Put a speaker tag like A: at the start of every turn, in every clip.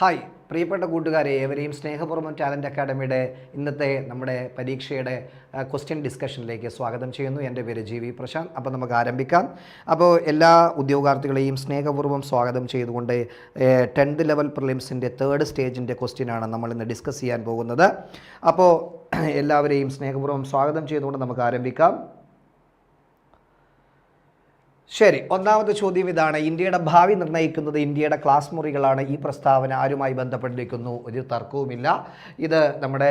A: Hi പ്രിയപ്പെട്ട കൂട്ടുകാരെ ഏവരെയും സ്നേഹപൂർവം ടാലന്റ് അക്കാഡമിയുടെ ഇന്നത്തെ നമ്മുടെ പരീക്ഷയുടെ ക്വസ്റ്റ്യൻ ഡിസ്കഷനിലേക്ക് സ്വാഗതം ചെയ്യുന്നു. എന്റെ പേര് ജി വി പ്രശാന്ത്. അപ്പോൾ നമുക്ക് ആരംഭിക്കാം. അപ്പോൾ എല്ലാ ഉദ്യോഗാർത്ഥികളെയും സ്നേഹപൂർവം സ്വാഗതം ചെയ്തുകൊണ്ട് ടെൻത്ത് ലെവൽ പ്രിലിംസിന്റെ തേർഡ് സ്റ്റേജിന്റെ ക്വസ്റ്റ്യനാണ് നമ്മൾ ഇന്ന് ഡിസ്കസ് ചെയ്യാൻ പോകുന്നത്. അപ്പോൾ എല്ലാവരെയും സ്നേഹപൂർവം സ്വാഗതം ചെയ്തുകൊണ്ട് നമുക്ക് ആരംഭിക്കാം. ശരി ഒന്നാമത്തെ ചോദ്യം ഇതാണ്. ഇന്ത്യയുടെ ഭാവി നിർണയിക്കുന്നത് ഇന്ത്യയുടെ ക്ലാസ് മുറികളാണ്. ഈ പ്രസ്താവന ആരുമായി ബന്ധപ്പെട്ടിരിക്കുന്നു? ഒരു തർക്കവുമില്ല. ഇത് നമ്മുടെ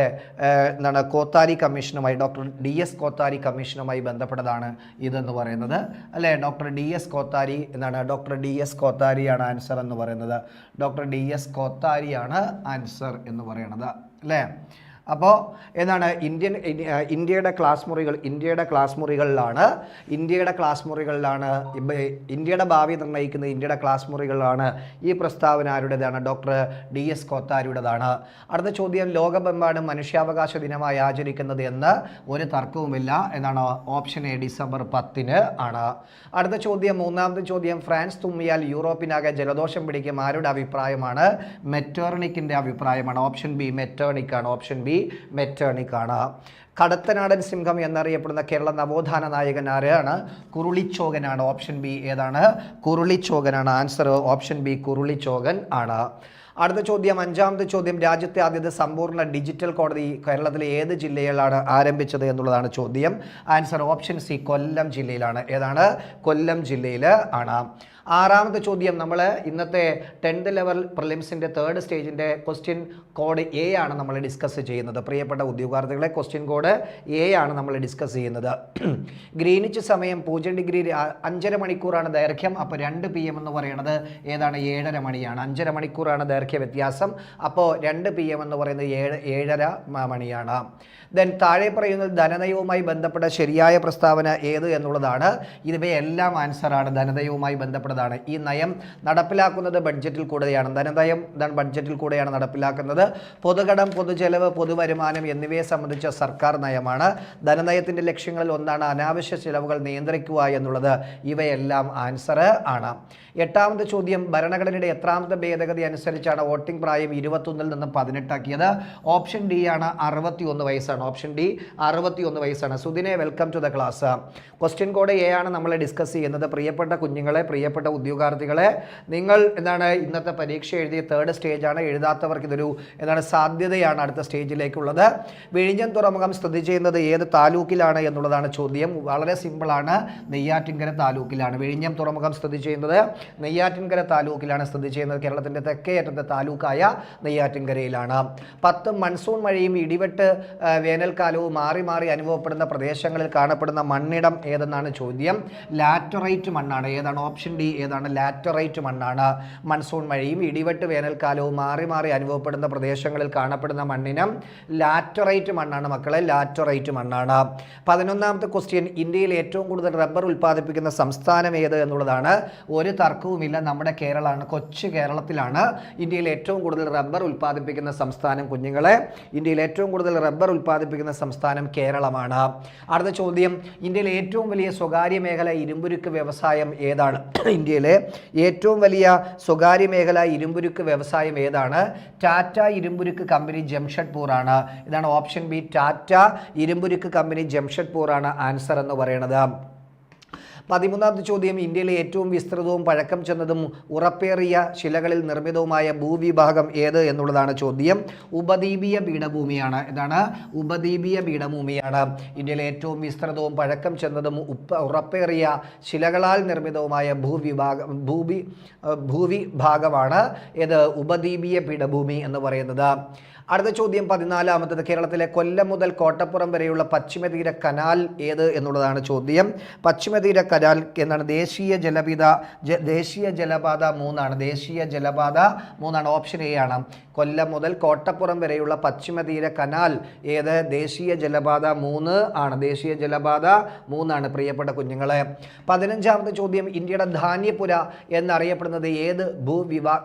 A: എന്താണ് കോത്താരി കമ്മീഷനുമായി ഡോക്ടർ ഡി എസ് കോത്താരി കമ്മീഷനുമായി ബന്ധപ്പെട്ടതാണ് ഇതെന്ന് പറയുന്നത്. അല്ലേ? ഡോക്ടർ ഡി എസ് കോത്താരി എന്താണ് ഡോക്ടർ ഡി എസ് കോത്താരിയാണ് ആൻസർ എന്ന് പറയുന്നത്. ഡോക്ടർ ഡി എസ് കോത്താരിയാണ് ആൻസർ എന്ന് പറയുന്നത് അല്ലേ? അപ്പോൾ എന്താണ് ഇന്ത്യൻ ഇന്ത്യയുടെ ക്ലാസ് മുറികൾ ഇന്ത്യയുടെ ക്ലാസ് മുറികളിലാണ് ഇന്ത്യയുടെ ക്ലാസ് മുറികളിലാണ് ഇന്ത്യയുടെ ഭാവി നിർണയിക്കുന്ന ഇന്ത്യയുടെ ക്ലാസ് മുറികളിലാണ് ഈ പ്രസ്താവന ആരുടേതാണ്? ഡോക്ടർ ഡി എസ് കോത്താരിയുടേതാണ്. അടുത്ത ചോദ്യം ലോകമെമ്പാടും മനുഷ്യാവകാശ ദിനമായി ആചരിക്കുന്നത് എന്ന് ഒരു തർക്കവുമില്ല എന്നാണ് ഓപ്ഷൻ എ ഡിസംബർ പത്തിന് ആണ്. അടുത്ത ചോദ്യം മൂന്നാമത്തെ ചോദ്യം ഫ്രാൻസ് തുമ്മിയാൽ യൂറോപ്പിനാകെ ജലദോഷം പിടിക്കും ആരുടെ അഭിപ്രായമാണ്? മെറ്റേർണിക്കിന്റെ അഭിപ്രായമാണ്. ഓപ്ഷൻ ബി മെറ്റേണിക്കാണ് ഓപ്ഷൻ ബി മെറ്റേണിക് ആണ് കടത്തനാടൻ സിംഹം എന്നറിയപ്പെടുന്ന കേരള നവോത്ഥാന നായകൻ ആരാണ്? കുരുളിച്ചോകനാണ്. ഓപ്ഷൻ ബി ഏതാണ്? കുരുളിച്ചോകനാണ്. ആൻസർ ഓപ്ഷൻ ബി കുരുളിച്ചോകൻ ആണ്. അടുത്ത ചോദ്യം അഞ്ചാമത്തെ ചോദ്യം രാജ്യത്തെ ആദ്യത്തെ സമ്പൂർണ ഡിജിറ്റൽ കോടതി കേരളത്തിലെ ഏത് ജില്ലയിലാണ് ആരംഭിച്ചത് എന്നുള്ളതാണ് ചോദ്യം. ആൻസർ ഓപ്ഷൻ സി കൊല്ലം ജില്ലയിലാണ്. ഏതാണ്? കൊല്ലം ജില്ലയിൽ ആണ്. ആറാമത്തെ ചോദ്യം നമ്മൾ ഇന്നത്തെ ടെൻത്ത് ലെവൽ പ്രിലിംസിന്റെ തേർഡ് സ്റ്റേജിന്റെ ക്വസ്റ്റ്യൻ കോഡ് എ ആണ് നമ്മൾ ഡിസ്കസ് ചെയ്യുന്നത്. പ്രിയപ്പെട്ട ഉദ്യോഗാർത്ഥികളെ ക്വസ്റ്റ്യൻ കോഡ് എ ആണ് നമ്മൾ ഡിസ്കസ് ചെയ്യുന്നത്. ഗ്രീനിച്ച് സമയം പൂജ്യം ഡിഗ്രി അഞ്ചര മണിക്കൂറാണ് ദൈർഘ്യം. അപ്പോൾ രണ്ട് പി എം എന്ന് പറയുന്നത് ഏതാണ്? ഏഴര മണിയാണ്. അഞ്ചര മണിക്കൂറാണ് ദൈർഘ്യ. വ്യത്യാസം അപ്പോൾ രണ്ട് പി എം എന്ന് പറയുന്നത് ഏഴ് ഏഴര മണിയാണ്. ദെൻ താഴെ പറയുന്നത് ധനനയവുമായി ബന്ധപ്പെട്ട ശരിയായ പ്രസ്താവന ഏത് എന്നുള്ളതാണ്. ഇവയെല്ലാം ആൻസറാണ് ധനനയവുമായി ബന്ധപ്പെട്ടതാണ്. ഈ നയം നടപ്പിലാക്കുന്നത് ബഡ്ജറ്റിൽ കൂടെയാണ്. ധനനയം ബഡ്ജറ്റിൽ കൂടെയാണ് നടപ്പിലാക്കുന്നത്? പൊതുകടം പൊതുചെലവ് പൊതുവരുമാനം എന്നിവയെ സംബന്ധിച്ച സർക്കാർ നയമാണ്. ധനനയത്തിന്റെ ലക്ഷ്യങ്ങളിൽ ഒന്നാണ് അനാവശ്യ ചിലവുകൾ നിയന്ത്രിക്കുക എന്നുള്ളത്. ഇവയെല്ലാം ആൻസർ ആണ്. എട്ടാമത്തെ ചോദ്യം ഭരണഘടനയുടെ എത്രാമത്തെ ഭേദഗതി അനുസരിച്ചാണ് വോട്ടിംഗ് പ്രായം ഇരുപത്തൊന്നിൽ നിന്ന് പതിനെട്ടാക്കിയത് ഓപ്ഷൻ ഡി ആണ് അറുപത്തി ഒന്ന് വയസ്സാണ്. ഓപ്ഷൻ ഡി അറുപത്തി ഒന്ന് വയസ്സാണ്. സുദിനെ welcome to the class question code A ആണ് നമ്മൾ ഡിസ്കസ് ചെയ്യുന്നത്. പ്രിയപ്പെട്ട കുഞ്ഞുങ്ങളെ പ്രിയപ്പെട്ട ഉദ്യോഗാർത്ഥികളെ നിങ്ങൾ എന്താണ് ഇന്നത്തെ പരീക്ഷ എഴുതിയ തേർഡ് സ്റ്റേജ് ആണ്. എഴുതാത്തവർക്ക് ഇതൊരു എന്താണ് സാധ്യതയാണ് അടുത്ത സ്റ്റേജിലേക്കുള്ളത് വിഴിഞ്ഞം തുറമുഖം സ്ഥിതി ചെയ്യുന്നത് ഏത് താലൂക്കിലാണ് എന്നുള്ളതാണ് ചോദ്യം. വളരെ സിമ്പിളാണ് നെയ്യാറ്റിൻകര താലൂക്കിലാണ് വിഴിഞ്ഞം തുറമുഖം സ്ഥിതി ചെയ്യുന്നത്. നെയ്യാറ്റിൻകര താലൂക്കിലാണ് സ്ഥിതി ചെയ്യുന്നത്. കേരളത്തിന്റെ തെക്കേ അറ്റത്തെ താലൂക്കായ നെയ്യാറ്റിൻകരയിലാണ്. പത്ത് മൺസൂൺ മഴയും ഇടിവെട്ട് വേനൽക്കാലവും മാറി മാറി അനുഭവപ്പെടുന്ന പ്രദേശങ്ങളിൽ കാണപ്പെടുന്ന മണ്ണിടം ഏതെന്നാണ് ചോദ്യം. ലാറ്ററൈറ്റ് മണ്ണാണ്. ഏതാണ്? ഓപ്ഷൻ ഡി ഏതാണ്? ലാറ്ററൈറ്റ് മണ്ണാണ്. മൺസൂൺ മഴയും ഇടിവെട്ട് വേനൽക്കാലവും മാറി മാറി അനുഭവപ്പെടുന്ന പ്രദേശങ്ങളിൽ കാണപ്പെടുന്ന മണ്ണിനം ലാറ്ററൈറ്റ് മണ്ണാണ് മക്കളെ. ലാറ്ററൈറ്റ് മണ്ണാണ്. പതിനൊന്നാമത്തെ ക്വസ്റ്റ്യൻ ഇന്ത്യയിൽ ഏറ്റവും കൂടുതൽ റബ്ബർ ഉൽപ്പാദിപ്പിക്കുന്ന സംസ്ഥാനം ഏത് എന്നുള്ളതാണ്. ഒരു തർക്കവുമില്ല. നമ്മുടെ കേരളമാണ്. കൊച്ചു കേരളത്തിലാണ് ഇന്ത്യയിൽ ഏറ്റവും കൂടുതൽ റബ്ബർ ഉൽപ്പാദിപ്പിക്കുന്ന സംസ്ഥാനം കുഞ്ഞുങ്ങളെ. ഇന്ത്യയിൽ ഏറ്റവും കൂടുതൽ റബ്ബർ ഉൽപ്പാദിപ്പിക്കുന്ന സംസ്ഥാനം കേരളമാണ്. അടുത്ത ചോദ്യം ഇന്ത്യയിലെ ഏറ്റവും വലിയ സ്വകാര്യ മേഖല ഇരുമ്പുരുക്ക് വ്യവസായം ഏതാണ്? ഇന്ത്യയിലെ ഏറ്റവും വലിയ സ്വകാര്യ മേഖല ഇരുമ്പുരുക്ക് വ്യവസായം ഏതാണ്? ടാറ്റ ഇരുമ്പുരുക്ക് കമ്പനി ജംഷഡ്പൂർ ആണ്. ഇതാണ് ഓപ്ഷൻ ബി ടാറ്റ ഇരുമ്പുരുക്ക് കമ്പനി ജംഷഡ്പൂർ ആണ് ആൻസർ എന്ന് പറയുന്നത്. പതിമൂന്നാമത്തെ ചോദ്യം. ഇന്ത്യയിലെ ഏറ്റവും വിസ്തൃതവും പഴക്കം ചെന്നതും ഉറപ്പേറിയ ശിലകളിൽ നിർമ്മിതവുമായ ഭൂവിഭാഗം ഏത് എന്നുള്ളതാണ് ചോദ്യം. ഉപദ്വീപീയ പീഠഭൂമിയാണ്. എന്താണ് ഉപദ്വീപീയ പീഠഭൂമിയാണ്. ഇന്ത്യയിലെ ഏറ്റവും വിസ്തൃതവും പഴക്കം ചെന്നതും ഉറപ്പേറിയ ശിലകളാൽ നിർമ്മിതവുമായ ഭൂവിഭാഗം ഭൂവി ഭൂവിഭാഗമാണ് ഏത്? ഉപദ്വീപീയ പീഠഭൂമി എന്ന് പറയുന്നത്. അടുത്ത ചോദ്യം പതിനാലാമത്തത്. കേരളത്തിലെ കൊല്ലം മുതൽ കോട്ടപ്പുറം വരെയുള്ള പശ്ചിമതീര കനാൽ ഏത് എന്നുള്ളതാണ് ചോദ്യം. പശ്ചിമതീര കനാൽ എന്നാണ് ദേശീയ ജലപിത ദേശീയ ജലപാത മൂന്നാണ്. ദേശീയ ജലപാത മൂന്നാണ്. ഓപ്ഷൻ എ ആണ്. കൊല്ലം മുതൽ കോട്ടപ്പുറം വരെയുള്ള പശ്ചിമതീര കനാൽ ഏത്? ദേശീയ ജലപാത മൂന്ന് ആണ്. ദേശീയ ജലപാത മൂന്നാണ്. പ്രിയപ്പെട്ട കുഞ്ഞുങ്ങളെ പതിനഞ്ചാമത്തെ ചോദ്യം ഇന്ത്യയുടെ ധാന്യപുര എന്നറിയപ്പെടുന്നത് ഏത് ഭൂവിഭാ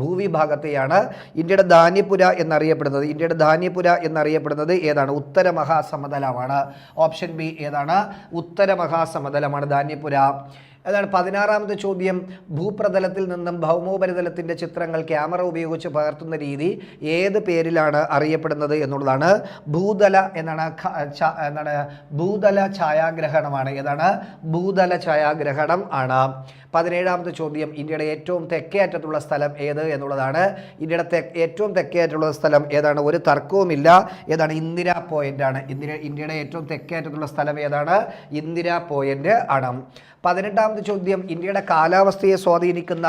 A: ഭൂവിഭാഗത്തെയാണ്. ഇന്ത്യയുടെ ധാന്യപുര എന്നറിയപ്പെടുന്നത്. ഇന്ത്യയുടെ ധാന്യപുര എന്നറിയപ്പെടുന്നത് ഏതാണ്? ഉത്തര മഹാസമതലമാണ്. ഓപ്ഷൻ ബി ഏതാണ്? ഉത്തര മഹാസമതലമാണ് ധാന്യപുര അതാണ് പതിനാറാമത്തെ ചോദ്യം. ഭൂപ്രതലത്തിൽ നിന്നും ഭൗമോപരിതലത്തിന്റെ ചിത്രങ്ങൾ ക്യാമറ ഉപയോഗിച്ച് പകർത്തുന്ന രീതി ഏത് പേരിലാണ് അറിയപ്പെടുന്നത് എന്നുള്ളതാണ്. ഭൂതല എന്നാണ് എന്താണ് ഭൂതല ഛായാഗ്രഹണമാണ്. ഏതാണ്? ഭൂതല ഛായാഗ്രഹണം ആണ്. പതിനേഴാമത്തെ ചോദ്യം. ഇന്ത്യയുടെ ഏറ്റവും തെക്കേ അറ്റത്തുള്ള സ്ഥലം ഏത് എന്നുള്ളതാണ്. ഇന്ത്യയുടെ തെ ഏറ്റവും തെക്കേ അറ്റത്തുള്ള സ്ഥലം ഏതാണ്? ഒരു തർക്കവുമില്ല. ഏതാണ്? ഇന്ദിര പോയിന്റ് ആണ്. ഇന്ദിര ഇന്ത്യയുടെ ഏറ്റവും തെക്കേ അറ്റത്തുള്ള സ്ഥലം ഏതാണ്? ഇന്ദിര പോയിന്റ് ആണ്. പതിനെട്ടാമത്തെ ചോദ്യം ഇന്ത്യയുടെ കാലാവസ്ഥയെ സ്വാധീനിക്കുന്ന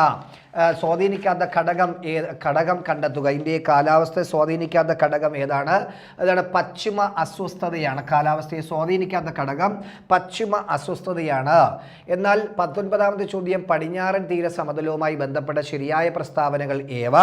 A: സ്വാധീനിക്കാത്ത ഘടകം ഏ ഘടകം കണ്ടെത്തുക. ഇന്ത്യയെ കാലാവസ്ഥയെ സ്വാധീനിക്കാത്ത ഘടകം ഏതാണ്? അതാണ് പശ്ചിമ അസ്വസ്ഥതയാണ്. കാലാവസ്ഥയെ സ്വാധീനിക്കാത്ത ഘടകം പശ്ചിമ അസ്വസ്ഥതയാണ്. എന്നാൽ പത്തൊൻപതാമത് ചോദ്യം പടിഞ്ഞാറൻ തീര സമതലവുമായി ബന്ധപ്പെട്ട ശരിയായ പ്രസ്താവനകൾ ഏവ?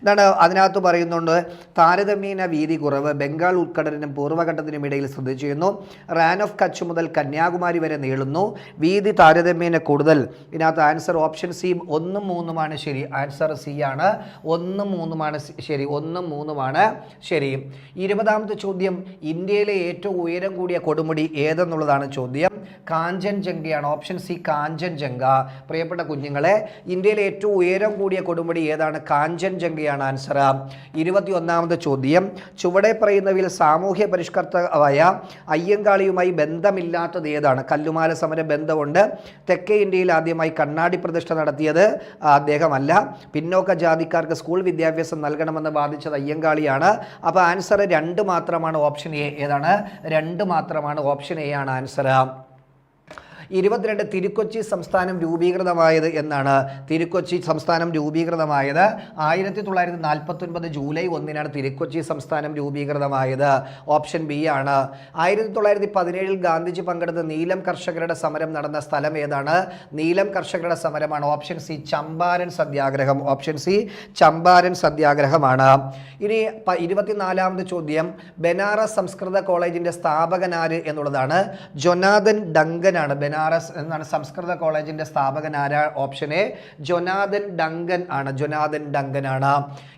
A: എന്താണ് അതിനകത്ത് പറയുന്നുണ്ട് താരതമ്യേന വീതി കുറവ് ബംഗാൾ ഉൾക്കടലിനും പൂർവഘട്ടത്തിനും ഇടയിൽ സ്ഥിതി ചെയ്യുന്നു. റാൻ ഓഫ് കച്ച് മുതൽ കന്യാകുമാരി വരെ നീളുന്നു. വീതി താരതമ്യേന കൂടുതൽ. ഇതിനകത്ത് ആൻസർ ഓപ്ഷൻ സി ഒന്നും മൂന്നുമാണ്. ശരി. ആൻസർ സി ആണ്. ഒന്നും മൂന്നുമാണ് ശരി. ഒന്നും മൂന്നുമാണ് ശരി. ഇരുപതാമത്തെ ചോദ്യം. ഇന്ത്യയിലെ ഏറ്റവും ഉയരം കൂടിയ കൊടുമുടി ഏതെന്നുള്ളതാണ് ചോദ്യം. കാഞ്ചൻജംഗയാണ് ഓപ്ഷൻ സി. കാഞ്ചൻജംഗ. പ്രിയപ്പെട്ട കുഞ്ഞുങ്ങളെ ഇന്ത്യയിലെ ഏറ്റവും ഉയരം കൂടിയ കൊടുമുടി ഏതാണ്? കാഞ്ചൻജംഗയാണ് ആൻസർ. ഇരുപത്തി ഒന്നാമത്തെ ചോദ്യം. ചുവടെ പറയുന്നവയിൽ സാമൂഹ്യ പരിഷ്കർത്താവായ അയ്യങ്കാളിയുമായി ബന്ധമില്ലാത്തത് ഏതാണ്? കല്ലുമാല സമര ബന്ധമുണ്ട്. തെക്കേ ഇന്ത്യയിൽ ആദ്യമായി കണ്ണാടി പ്രതിഷ്ഠ നടത്തിയത് അദ്ദേഹമല്ല പിന്നോക്ക ജാതിക്കാർക്ക് സ്കൂൾ വിദ്യാഭ്യാസം നൽകണമെന്ന് ബാധിച്ചത് അയ്യങ്കാളിയാണ്. അപ്പോൾ ആൻസർ രണ്ട് മാത്രമാണ് ഓപ്ഷൻ എ ഏതാണ്. രണ്ട് മാത്രമാണ് ഓപ്ഷൻ എ ആണ് ആൻസർ ഇരുപത്തിരണ്ട് തിരുക്കൊച്ചി സംസ്ഥാനം രൂപീകൃതമായത് എന്നാണ് തിരുക്കൊച്ചി സംസ്ഥാനം രൂപീകൃതമായത്. ആയിരത്തി തൊള്ളായിരത്തി നാൽപ്പത്തൊൻപത് ജൂലൈ ഒന്നിനാണ് തിരുക്കൊച്ചി സംസ്ഥാനം രൂപീകൃതമായത്. ഓപ്ഷൻ ബി ആണ്. ആയിരത്തി തൊള്ളായിരത്തി പതിനേഴിൽ ഗാന്ധിജി പങ്കെടുത്ത നീലം കർഷകരുടെ സമരം നടന്ന സ്ഥലം ഏതാണ്? നീലം കർഷകരുടെ സമരമാണ്. ഓപ്ഷൻ സി ചമ്പാരൻ സത്യാഗ്രഹം. ഓപ്ഷൻ സി ചമ്പാരൻ സത്യാഗ്രഹമാണ്. ഇനി ഇരുപത്തിനാലാമത് ചോദ്യം. ബനാറസ് സംസ്കൃത കോളേജിന്റെ സ്ഥാപകനാര് എന്നുള്ളതാണ്. ജൊനാഥൻ ഡങ്കനാണ്. ബനാറസ് എന്നാണ് സംസ്കൃത കോളേജിന്റെ സ്ഥാപകൻ ആരാ? ഓപ്ഷൻ എ ജൊനാഥൻ ഡങ്കൻ ആണ്. ജൊനാഥൻ ഡങ്കൻ ആണ്.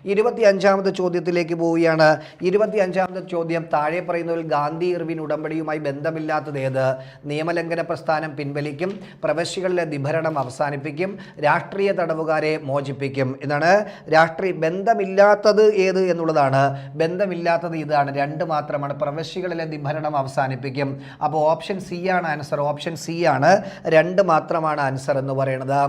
A: ഇരുപത്തി അഞ്ചാമത്തെ ചോദ്യത്തിലേക്ക് പോവുകയാണ്. ഇരുപത്തി അഞ്ചാമത്തെ ചോദ്യം താഴെ പറയുന്നതിൽ ഗാന്ധി ഇർവിൻ ഉടമ്പടിയുമായി ബന്ധമില്ലാത്തത് ഏത്? നിയമലംഘന പ്രസ്ഥാനം പിൻവലിക്കും പ്രവശ്യകളിലെ നിഭരണം അവസാനിപ്പിക്കും രാഷ്ട്രീയ തടവുകാരെ മോചിപ്പിക്കും. എന്നാണ് രാഷ്ട്രീയ ബന്ധമില്ലാത്തത് ഏത് എന്നുള്ളതാണ്. ബന്ധമില്ലാത്തത് ഇതാണ്. രണ്ട് മാത്രമാണ്. പ്രവശ്യകളിലെ നിഭരണം അവസാനിപ്പിക്കും. അപ്പോൾ ഓപ്ഷൻ സി ആണ് ആൻസർ. ഓപ്ഷൻ സി ആണ് രണ്ട് മാത്രമാണ് ആൻസർ എന്ന് പറയുന്നത്.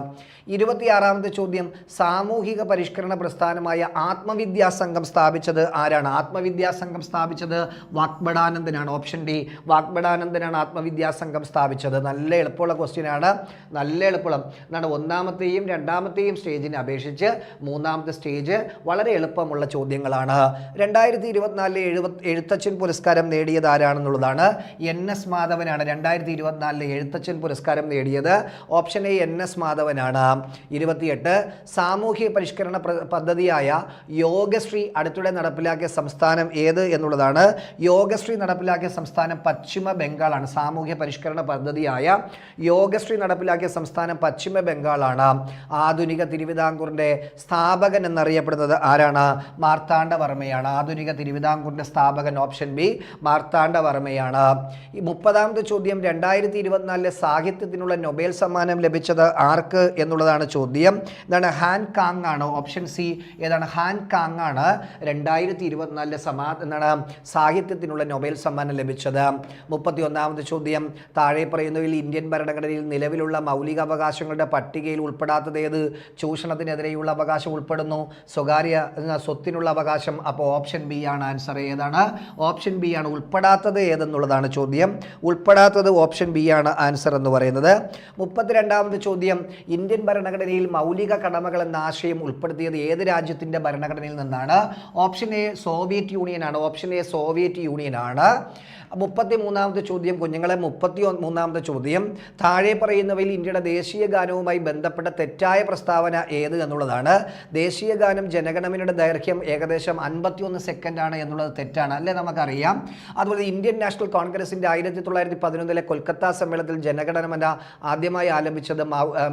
A: ഇരുപത്തിയാറാമത്തെ ചോദ്യം സാമൂഹിക പരിഷ്കരണ പ്രസ്ഥാനമായ ആത്മവിദ്യാ സംഘം സ്ഥാപിച്ചത് ആരാണ്? ആത്മവിദ്യാ സംഘം സ്ഥാപിച്ചത് വാഗ്ബടാനന്ദനാണ് ഓപ്ഷൻ ഡി വാഗ്ബടാനന്ദനാണ് ആത്മവിദ്യാ സംഘം സ്ഥാപിച്ചത്. നല്ല എളുപ്പമുള്ള ക്വസ്റ്റ്യനാണ് നല്ല എളുപ്പമുള്ള എന്നാണ് ഒന്നാമത്തെയും രണ്ടാമത്തെയും സ്റ്റേജിനെ അപേക്ഷിച്ച് മൂന്നാമത്തെ സ്റ്റേജ് വളരെ എളുപ്പമുള്ള ചോദ്യങ്ങളാണ്. രണ്ടായിരത്തി ഇരുപത്തിനാലിലെ എഴുപത് എഴുത്തച്ഛൻ പുരസ്കാരം നേടിയത് ആരാണെന്നുള്ളതാണ്. N S മാധവനാണ്. രണ്ടായിരത്തി ഇരുപത്തിനാലിലെ എഴുത്തച്ഛൻ പുരസ്കാരം നേടിയത് ഓപ്ഷൻ എ എൻ എസ് മാധവനാണ്. ഇരുപത്തിയെട്ട് സാമൂഹ്യ പരിഷ്കരണ പദ്ധതിയായ യോഗശ്രീ അടുത്തിടെ നടപ്പിലാക്കിയ സംസ്ഥാനം ഏത് എന്നുള്ളതാണ്. യോഗശ്രീ നടപ്പിലാക്കിയ സംസ്ഥാനം പശ്ചിമ ബംഗാളാണ്. സാമൂഹ്യ പരിഷ്കരണ പദ്ധതിയായ യോഗശ്രീ നടപ്പിലാക്കിയ സംസ്ഥാനം പശ്ചിമ ബംഗാളാണ്. ആധുനിക തിരുവിതാംകൂറിന്റെ സ്ഥാപകൻ എന്നറിയപ്പെടുന്നത് ആരാണ്? മാർത്താണ്ഡവർമ്മയാണ്. ആധുനിക തിരുവിതാംകൂറിന്റെ സ്ഥാപകൻ ഓപ്ഷൻ ബി മാർത്താണ്ഡവർമ്മയാണ്. മുപ്പതാമത്തെ ചോദ്യം രണ്ടായിരത്തി ഇരുപത്തിനാലിലെ സാഹിത്യത്തിനുള്ള നൊബേൽ സമ്മാനം ലഭിച്ചത് ആർക്ക് എന്നുള്ളതാണ് ചോദ്യം. എന്താണ് ഹാൻ കാങ് ആണ്. ഓപ്ഷൻ സി ഏതാണ്? ഹാൻ കാങ് ആണ് രണ്ടായിരത്തി ഇരുപത്തിനാലിലെ സമാ എന്താണ്? സാഹിത്യത്തിനുള്ള നൊബേൽ സമ്മാനം ലഭിച്ചത്. മുപ്പത്തി ഒന്നാമത് ചോദ്യം. താഴെ പറയുന്നതിൽ ഇന്ത്യൻ ഭരണഘടനയിൽ നിലവിലുള്ള മൗലിക അവകാശങ്ങളുടെ പട്ടികയിൽ ഉൾപ്പെടാത്തത് ഏത്? ചൂഷണത്തിനെതിരെയുള്ള അവകാശം ഉൾപ്പെടുന്നു. സ്വകാര്യ സ്വത്തിനുള്ള അവകാശം. അപ്പോൾ ഓപ്ഷൻ ബി ആണ് ആൻസർ ഏതാണ്? ഓപ്ഷൻ ബി ആണ് ഉൾപ്പെടാത്തത് ഏതെന്നുള്ളതാണ് ചോദ്യം. ഉൾപ്പെടാത്തത് ഓപ്ഷൻ ബി ആണ് ആൻസർ എന്ന് പറയുന്നത്. മുപ്പത്തിരണ്ടാമത് ചോദ്യം ഇന്ത്യൻ ഭരണഘടനയിൽ മൗലിക കടമകൾ എന്ന ആശയം ഉൾപ്പെടുത്തിയത് ഏത് രാജ്യത്തിന്റെ ഭരണഘടനയിൽ നിന്നാണ്? ഓപ്ഷൻ എ സോവിയറ്റ് യൂണിയൻ ആണ്. ഓപ്ഷൻ എ സോവിയറ്റ് യൂണിയൻ ആണ്. മുപ്പത്തി മൂന്നാമത്തെ ചോദ്യം കുഞ്ഞുങ്ങളെ മുപ്പത്തി മൂന്നാമത്തെ ചോദ്യം താഴെ പറയുന്നവയിൽ ഇന്ത്യയുടെ ദേശീയ ഗാനവുമായി ബന്ധപ്പെട്ട തെറ്റായ പ്രസ്താവന ഏത് എന്നുള്ളതാണ്. ദേശീയ ഗാനം ജനഗണമനയുടെ ദൈർഘ്യം ഏകദേശം അൻപത്തിയൊന്ന് സെക്കൻഡ് ആണ് എന്നുള്ളത് തെറ്റാണ് അല്ലേ? നമുക്കറിയാം. അതുപോലെ ഇന്ത്യൻ നാഷണൽ കോൺഗ്രസിന്റെ ആയിരത്തി തൊള്ളായിരത്തി പതിനൊന്നിലെ കൊൽക്കത്ത സമ്മേളനത്തിൽ ജന ജനഗണമന ആദ്യമായി ആലപിച്ചത്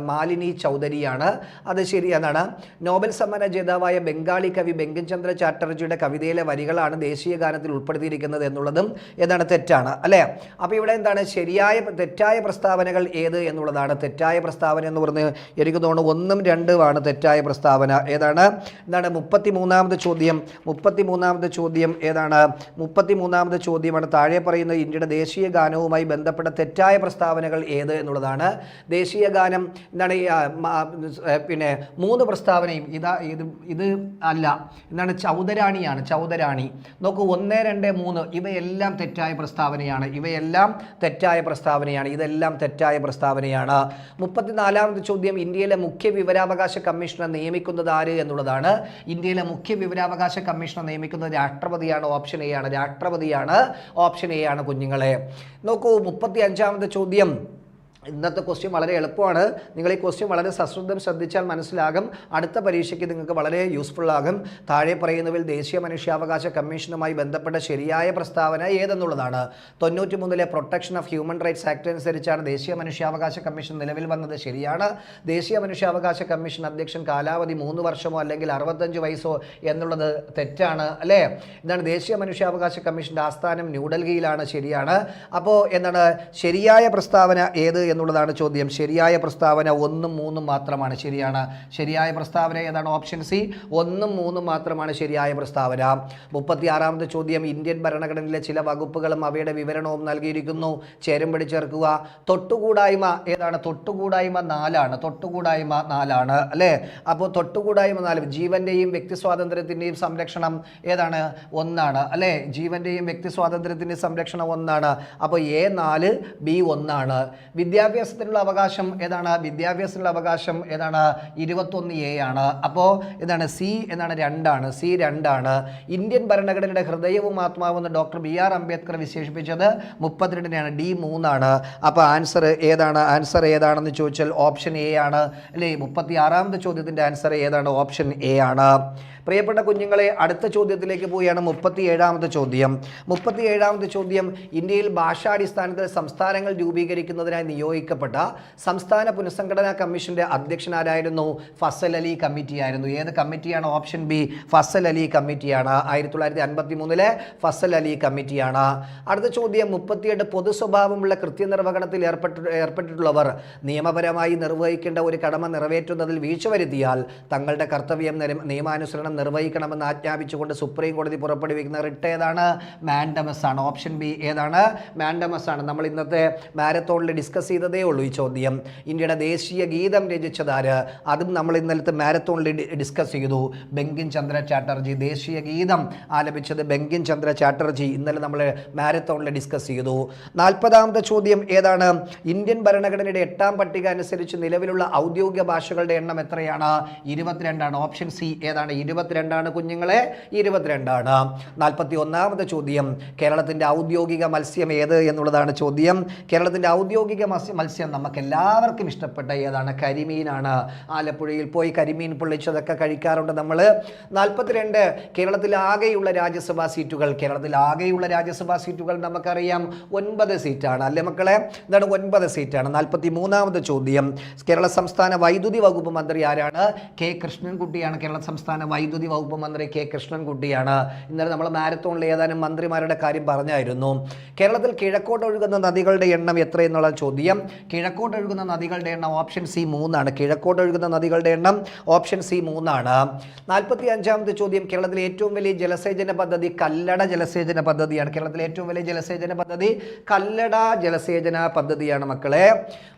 A: മാലിനി ചൗധരിയാണ്. അത് ശരിയെന്നാണ് നോബൽ സമ്മാന ജേതാവായ ബംഗാളി കവി ബങ്കിംചന്ദ്ര ചാറ്റർജിയുടെ കവിതയിലെ വരികളാണ് ദേശീയ ഗാനത്തിൽ ഉൾപ്പെടുത്തിയിരിക്കുന്നത് എന്നുള്ളതും എന്താണ് തെറ്റാണ് അല്ലേ? അപ്പോൾ ഇവിടെ എന്താണ്? ശരിയായ തെറ്റായ പ്രസ്താവനകൾ ഏത് എന്നുള്ളതാണ്. തെറ്റായ പ്രസ്താവന എന്ന് പറഞ്ഞ് എനിക്ക് തോന്നുന്നു ഒന്നും രണ്ടുമാണ് തെറ്റായ പ്രസ്താവന. ഏതാണ്? എന്താണ് മുപ്പത്തി മൂന്നാമത് ചോദ്യം? മുപ്പത്തി മൂന്നാമത് ചോദ്യം ഏതാണ്? മുപ്പത്തി മൂന്നാമത് ചോദ്യമാണ്. താഴെ പറയുന്ന ഇന്ത്യയുടെ ദേശീയ ഗാനവുമായി ബന്ധപ്പെട്ട തെറ്റായ പ്രസ്താവനകൾ ഏത് എന്നുള്ളതാണ്. ദേശീയ ഗാനം എന്താണ് പിന്നെ മൂന്ന് പ്രസ്താവനയും ഇതാ ഇത് ഇത് അല്ല. എന്താണ് ചൗദരാണിയാണ് ചൗദരാണി നോക്കൂ ഒന്ന് രണ്ട് മൂന്ന് ഇവയെല്ലാം തെറ്റായ പ്രസ്താവനയാണ്. ഇവയെല്ലാം തെറ്റായ പ്രസ്താവനയാണ്. ഇതെല്ലാം തെറ്റായ പ്രസ്താവനയാണ്. മുപ്പത്തിനാലാമത് ചോദ്യം ഇന്ത്യയിലെ മുഖ്യ വിവരാവകാശ കമ്മീഷണർ നിയമിക്കുന്നത് ആര് എന്നുള്ളതാണ്. ഇന്ത്യയിലെ മുഖ്യ വിവരാവകാശ കമ്മീഷണർ നിയമിക്കുന്നത് രാഷ്ട്രപതിയാണ് ഓപ്ഷൻ എ ആണ്. രാഷ്ട്രപതിയാണ് ഓപ്ഷൻ എ ആണ് കുഞ്ഞുങ്ങളെ. നോക്കൂ മുപ്പത്തി അഞ്ചാമത്തെ ചോദ്യം. ഇന്നത്തെ ക്വസ്റ്റ്യൻ വളരെ എളുപ്പമാണ്. നിങ്ങൾ ഈ ക്വസ്റ്റ്യൻ വളരെ സശ്രദ്ധം ശ്രദ്ധിച്ചാൽ മനസ്സിലാകും. അടുത്ത പരീക്ഷയ്ക്ക് നിങ്ങൾക്ക് വളരെ യൂസ്ഫുൾ ആകും. താഴെ പറയുന്നവയിൽ ദേശീയ മനുഷ്യാവകാശ കമ്മീഷനുമായി ബന്ധപ്പെട്ട ശരിയായ പ്രസ്താവന ഏതെന്നുള്ളതാണ്. തൊണ്ണൂറ്റി മൂന്നിലെ protection of human rights act അനുസരിച്ചാണ് ദേശീയ മനുഷ്യാവകാശ കമ്മീഷൻ നിലവിൽ വന്നത് ശരിയാണ്. ദേശീയ മനുഷ്യാവകാശ കമ്മീഷൻ അധ്യക്ഷൻ കാലാവധി മൂന്ന് വർഷമോ അല്ലെങ്കിൽ അറുപത്തഞ്ച് വയസ്സോ എന്നുള്ളത് തെറ്റാണ് അല്ലേ? എന്താണ് ദേശീയ മനുഷ്യാവകാശ കമ്മീഷന്റെ ആസ്ഥാനം ന്യൂഡൽഹിയിലാണ് ശരിയാണ്. അപ്പോൾ എന്താണ് ശരിയായ പ്രസ്താവന ഏത് എന്നുള്ളതാണ് ചോദ്യം. ശരിയായ പ്രസ്താവന ഒന്നും മൂന്നും മാത്രമാണ് ശരിയാണ്. ശരിയായ പ്രസ്താവന ഏതാണ്? ഓപ്ഷൻ സി ഒന്നും മൂന്നും മാത്രമാണ് ശരിയായ പ്രസ്താവന. മുപ്പത്തി ആറാമത്തെ ചോദ്യം. ഇന്ത്യൻ ഭരണഘടനയിലെ ചില വകുപ്പുകളും അവയുടെ വിവരണവും നൽകിയിരിക്കുന്നു. ചേരുംപടി ചേർക്കുക തൊട്ടുകൂടായ്മ ഏതാണ്? തൊട്ടുകൂടായ്മ നാലാണ്. തൊട്ടുകൂടായ്മ നാലാണ് അല്ലേ? അപ്പോൾ തൊട്ടുകൂടായ്മ നാല്. ജീവന്റെയും വ്യക്തി സ്വാതന്ത്ര്യത്തിന്റെയും സംരക്ഷണം ഏതാണ്? ഒന്നാണ് അല്ലേ? ജീവന്റെയും വ്യക്തി സ്വാതന്ത്ര്യത്തിന്റെ സംരക്ഷണം ഒന്നാണ്. അപ്പോൾ എ നാല് ബി ഒന്നാണ്. വിദ്യാഭ്യാസത്തിനുള്ള അവകാശം ഏതാണ്? വിദ്യാഭ്യാസത്തിനുള്ള അവകാശം ഏതാണ്? ഇരുപത്തൊന്ന് എ ആണ്. അപ്പോൾ എന്താണ് സി എന്നാണ് രണ്ടാണ്. സി രണ്ടാണ്. ഇന്ത്യൻ ഭരണഘടനയുടെ ഹൃദയവും ആത്മാവെന്ന് ഡോക്ടർ ബി ആർ അംബേദ്കർ വിശേഷിപ്പിച്ചത് മുപ്പത്തിരണ്ടിനെയാണ്. ഡി മൂന്നാണ്. അപ്പോൾ ആൻസർ ഏതാണ്? ആൻസർ ഏതാണെന്ന് ചോദിച്ചാൽ ഓപ്ഷൻ എ ആണ്. അല്ലേ? മുപ്പത്തി ആറാമത്തെ ചോദ്യത്തിന്റെ ആൻസർ ഏതാണ്? ഓപ്ഷൻ എ ആണ്. പ്രിയപ്പെട്ട കുഞ്ഞുങ്ങളെ അടുത്ത ചോദ്യത്തിലേക്ക് പോവുകയാണ് മുപ്പത്തി ഏഴാമത്തെ ചോദ്യം. മുപ്പത്തി ഏഴാമത്തെ ചോദ്യം ഇന്ത്യയിൽ ഭാഷാടിസ്ഥാനത്തിൽ സംസ്ഥാനങ്ങൾ രൂപീകരിക്കുന്നതിനായി നിയോഗിക്കപ്പെട്ട സംസ്ഥാന പുനഃസംഘടനാ കമ്മീഷന്റെ അധ്യക്ഷനാരായിരുന്നു ഫസൽ അലി കമ്മിറ്റി ആയിരുന്നു. ഏത് കമ്മിറ്റിയാണ് ഓപ്ഷൻ ബി? ഫസൽ അലി കമ്മിറ്റിയാണ്. ആയിരത്തി തൊള്ളായിരത്തി അൻപത്തി മൂന്നിലെ ഫസൽ അലി കമ്മിറ്റിയാണ്. അടുത്ത ചോദ്യം മുപ്പത്തിയെട്ട് പൊതു സ്വഭാവമുള്ള കൃത്യനിർവഹണത്തിൽ ഏർപ്പെട്ട് ഏർപ്പെട്ടിട്ടുള്ളവർ നിയമപരമായി നിർവഹിക്കേണ്ട ഒരു കടമ നിറവേറ്റുന്നതിൽ വീഴ്ച വരുത്തിയാൽ തങ്ങളുടെ കർത്തവ്യം നിര- നിയമാനുസരണം നിർവഹിക്കണമെന്ന് ആജ്ഞാപിച്ചുകൊണ്ട് സുപ്രീം കോടതി പുറപ്പെടുവിക്കുന്ന റിട്ട് ഏതാണ്? മാൻഡമസ് ആണ്. ഓപ്ഷൻ ബി ഏതാണ്? മാൻഡമസ് ആണ്. നമ്മൾ ഇന്നത്തെ മാരത്തോണിൽ ഡിസ്കസ് ചെയ്തതേ ഉള്ളൂ ഈ ചോദ്യം. ഇന്ത്യയുടെ ദേശീയ ഗീതം രചിച്ചതാര് അതും നമ്മൾ ഇന്നലത്തെ മാരത്തോണിൽ ഡിസ്കസ് ചെയ്തു. ബെങ്കിൻ ചന്ദ്ര ചാറ്റർജി ദേശീയ ഗീതം ആലപിച്ചത് ബെങ്കിൻ ചന്ദ്ര ചാറ്റർജി. ഇന്നലെ നമ്മൾ മാരത്തോണിൽ ഡിസ്കസ് ചെയ്തു. നാൽപ്പതാമത്തെ ചോദ്യം ഏതാണ്? ഇന്ത്യൻ ഭരണഘടനയുടെ എട്ടാം പട്ടിക അനുസരിച്ച് നിലവിലുള്ള ഔദ്യോഗിക ഭാഷകളുടെ എണ്ണം എത്രയാണ്? ഇരുപത്തിരണ്ടാണ്. ഓപ്ഷൻ സി ഏതാണ്? ഇരുപത്തിരണ്ടാണ് കുഞ്ഞുങ്ങളെ ഇരുപത്തിരണ്ടാണ്. നാൽപ്പത്തി ഒന്നാമത്തെ ചോദ്യം കേരളത്തിന്റെ ഔദ്യോഗിക മത്സ്യം ഏത് എന്നുള്ളതാണ് ചോദ്യം. കേരളത്തിന്റെ ഔദ്യോഗിക മത്സ്യ നമുക്ക് എല്ലാവർക്കും ഇഷ്ടപ്പെട്ട ഏതാണ്? കരിമീനാണ്. ആലപ്പുഴയിൽ പോയി കരിമീൻ പൊള്ളിച്ചതൊക്കെ കഴിക്കാറുണ്ട് നമ്മൾ നാൽപ്പത്തിരണ്ട് കേരളത്തിലാകെയുള്ള രാജ്യസഭാ സീറ്റുകൾ കേരളത്തിലാകെയുള്ള രാജ്യസഭാ സീറ്റുകൾ നമുക്കറിയാം. ഒൻപത് സീറ്റാണ്. അല്ലേ മക്കളെ? എന്താണ് ഒൻപത് സീറ്റാണ്. നാൽപ്പത്തി മൂന്നാമത് ചോദ്യം കേരള സംസ്ഥാന വൈദ്യുതി വകുപ്പ് മന്ത്രി ആരാണ്? കെ കൃഷ്ണൻകുട്ടിയാണ് കേരള സംസ്ഥാന വൈദ്യുതി വകുപ്പ് മന്ത്രി കെ കൃഷ്ണൻകുട്ടിയാണ്. ഇന്നലെ നമ്മൾ മാരത്തോണിൽ ഏതാനും മന്ത്രിമാരുടെ കാര്യം പറഞ്ഞായിരുന്നു. കേരളത്തിൽ കിഴക്കോട്ട് ഒഴുകുന്ന നദികളുടെ എണ്ണം എത്രയെന്നുള്ള ചോദ്യം. കിഴക്കോട്ട് ഒഴുകുന്ന നദികളുടെ എണ്ണം ഓപ്ഷൻ സി മൂന്നാണ്. കിഴക്കോട്ട് ഒഴുകുന്ന നദികളുടെ എണ്ണം ഓപ്ഷൻ സി മൂന്നാണ്. നാൽപ്പത്തി അഞ്ചാമത്തെ ചോദ്യം. കേരളത്തിലെ ഏറ്റവും വലിയ ജലസേചന പദ്ധതി കല്ലട ജലസേചന പദ്ധതിയാണ്. കേരളത്തിലെ ഏറ്റവും വലിയ ജലസേചന പദ്ധതി കല്ലട ജലസേചന പദ്ധതിയാണ് മക്കളെ.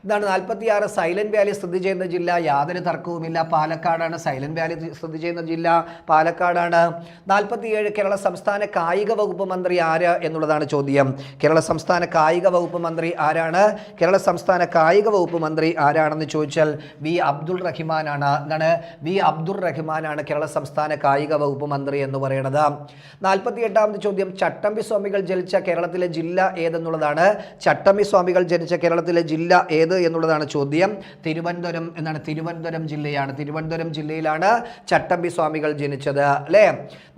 A: ഇതാണ് നാൽപ്പത്തി ആറ് സൈലന്റ് വാലി സ്ഥിതി ചെയ്യുന്ന ജില്ല. യാതൊരു തർക്കവുമില്ല. പാലക്കാടാണ് സൈലന്റ് വാലി സ്ഥിതി ചെയ്യുന്ന ജില്ല. പാലക്കാടാണ്. നാൽപ്പത്തിയേഴ് കേരള സംസ്ഥാന കായിക വകുപ്പ് മന്ത്രി ആര് എന്നുള്ളതാണ് ചോദ്യം. കേരള സംസ്ഥാന കായിക വകുപ്പ് മന്ത്രി ആരാണ്? കേരള സംസ്ഥാന കായിക വകുപ്പ് മന്ത്രി ആരാണെന്ന് ചോദിച്ചാൽ വി അബ്ദുൾ റഹിമാനാണ്. എന്താണ്? വി അബ്ദുൾ റഹിമാനാണ് കേരള സംസ്ഥാന കായിക വകുപ്പ് മന്ത്രി എന്ന് പറയുന്നത് നാൽപ്പത്തി എട്ടാമത് ചോദ്യം. ചട്ടമ്പി സ്വാമികൾ ജനിച്ച കേരളത്തിലെ ജില്ല ഏതെന്നുള്ളതാണ്? ചട്ടമ്പി സ്വാമികൾ ജനിച്ച കേരളത്തിലെ ജില്ല ഏത് എന്നുള്ളതാണ് ചോദ്യം. തിരുവനന്തപുരം എന്നാണ് തിരുവനന്തപുരം ജില്ലയാണ്. തിരുവനന്തപുരം ജില്ലയിലാണ് ചട്ടമ്പി സ്വാമികൾ ജനിച്ചത് അല്ലേ?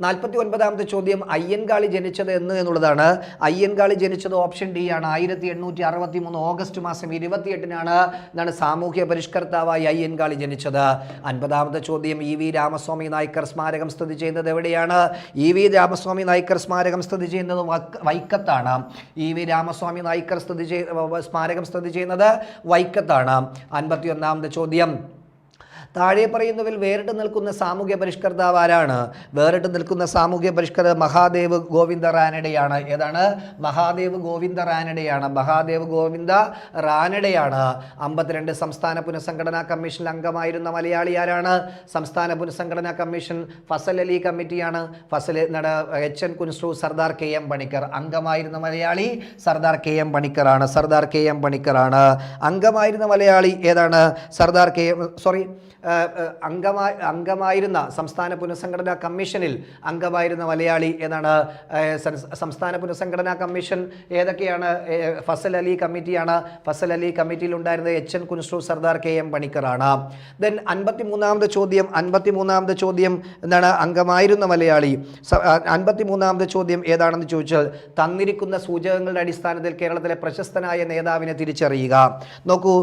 A: നാൽപ്പത്തി ഒൻപതാമത്തെ ചോദ്യം അയ്യൻകാളി ജനിച്ചത് എന്ന് എന്നുള്ളതാണ്. അയ്യൻകാളി ജനിച്ചത് ഓപ്ഷൻ ഡി ആണ്. ആയിരത്തി എണ്ണൂറ്റി അറുപത്തി മൂന്ന് ഓഗസ്റ്റ് മാസം ഇരുപത്തിയെട്ടിനാണ് എന്നാണ് സാമൂഹ്യ പരിഷ്കർത്താവായി അയ്യൻകാളി ജനിച്ചത്. അൻപതാമത്തെ ചോദ്യം ഇ വി രാമസ്വാമി നായ്ക്കർ സ്മാരകം സ്ഥിതി ചെയ്യുന്നത് എവിടെയാണ്? ഇ വി രാമസ്വാമി നായ്ക്കർ സ്മാരകം സ്ഥിതി ചെയ്യുന്നത് വൈക്കത്താണ്. ഇ വി രാമസ്വാമി നായ്ക്കർ സ്ഥിതി ചെയ് സ്മാരകം സ്ഥിതി ചെയ്യുന്നത് വൈക്കത്താണ്. അൻപത്തി ഒന്നാമത്തെ ചോദ്യം താഴെ പറയുന്നതിൽ വേറിട്ട് നിൽക്കുന്ന സാമൂഹ്യ പരിഷ്കർത്താവ് ആരാണ്? വേറിട്ട് നിൽക്കുന്ന സാമൂഹ്യ പരിഷ്കർത്ത മഹാദേവ് ഗോവിന്ദ റാനഡയാണ്. ഏതാണ്? മഹാദേവ് ഗോവിന്ദ റാനഡയാണ്. മഹാദേവ് ഗോവിന്ദ റാനഡയാണ്. അമ്പത്തിരണ്ട് സംസ്ഥാന പുനഃസംഘടനാ കമ്മീഷൻ അംഗമായിരുന്ന മലയാളി ആരാണ്? സംസ്ഥാന പുനഃസംഘടനാ കമ്മീഷൻ ഫസൽ അലി കമ്മിറ്റിയാണ്. ഫസൽ നട H N Kunzru Sardar K M Panikkar. അംഗമായിരുന്ന മലയാളി സർദാർ കെ എം പണിക്കറാണ്. സർദാർ കെ എം പണിക്കറാണ്. അംഗമായിരുന്ന മലയാളി ഏതാണ്? സർദാർ കെ സോറി അംഗമായി അംഗമായിരുന്ന സംസ്ഥാന പുനഃസംഘടനാ കമ്മീഷനിൽ അംഗമായിരുന്ന മലയാളി എന്നാണ് സംസ്ഥാന പുനഃസംഘടനാ കമ്മീഷൻ ഏതൊക്കെയാണ് ഫസൽ അലി കമ്മിറ്റിയാണ് ഫസൽ അലി കമ്മിറ്റിയിൽ ഉണ്ടായിരുന്നത് H N Kunzru Sardar K M പണിക്കറാണ്. Then അൻപത്തി മൂന്നാമത് ചോദ്യം അൻപത്തി മൂന്നാമത് ചോദ്യം എന്താണ് അംഗമായിരുന്ന മലയാളി അൻപത്തി മൂന്നാമത് ചോദ്യം ഏതാണെന്ന് ചോദിച്ചാൽ തന്നിരിക്കുന്ന സൂചകങ്ങളുടെ അടിസ്ഥാനത്തിൽ കേരളത്തിലെ പ്രശസ്തനായ നേതാവിനെ തിരിച്ചറിയുക. നോക്കൂ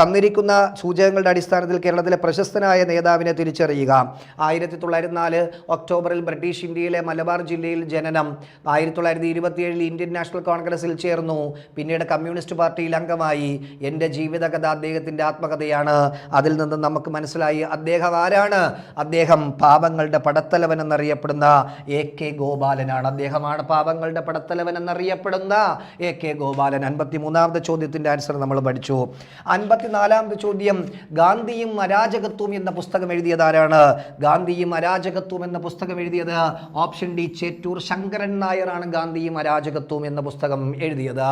A: തന്നിരിക്കുന്ന സൂചകങ്ങളുടെ അടിസ്ഥാനത്തിൽ കേരളത്തിലെ പ്രശസ്തനായ നേതാവിനെ തിരിച്ചറിയുക. ആയിരത്തി തൊള്ളായിരത്തി നാല് ഒക്ടോബറിൽ ബ്രിട്ടീഷ് ഇന്ത്യയിലെ മലബാർ ജില്ലയിൽ ജനനം. ആയിരത്തി തൊള്ളായിരത്തി ഇരുപത്തിയേഴിൽ ഇന്ത്യൻ നാഷണൽ കോൺഗ്രസിൽ ചേർന്നു. പിന്നീട് കമ്മ്യൂണിസ്റ്റ് പാർട്ടിയിൽ അംഗമായി. എന്റെ ജീവിതകഥ അദ്ദേഹത്തിന്റെ ആത്മകഥയാണ്. അതിൽ നിന്ന് നമുക്ക് മനസ്സിലായി അദ്ദേഹം ആരാണ്? അദ്ദേഹം പാപങ്ങളുടെ പടത്തലവൻ എന്നറിയപ്പെടുന്ന എ കെ ഗോപാലനാണ്. അദ്ദേഹമാണ് പാപങ്ങളുടെ പടത്തലവൻ എന്നറിയപ്പെടുന്ന എ കെ ഗോപാലൻ. അൻപത്തി മൂന്നാമത്തെ ചോദ്യത്തിന്റെ ആൻസർ നമ്മൾ പഠിച്ചു. അൻപത്തിനാലാമത്തെ ചോദ്യം ഗാന്ധിയും അരാജകത്വം എന്ന പുസ്തകം എഴുതിയത് ആരാണ്? ഗാന്ധിയും അരാജകത്വം എന്ന പുസ്തകം എഴുതിയത് ഓപ്ഷൻ ഡി ചേറ്റൂർ ശങ്കരൻ നായരാണ് ഗാന്ധിയും അരാജകത്വം എന്ന പുസ്തകം എഴുതിയത്.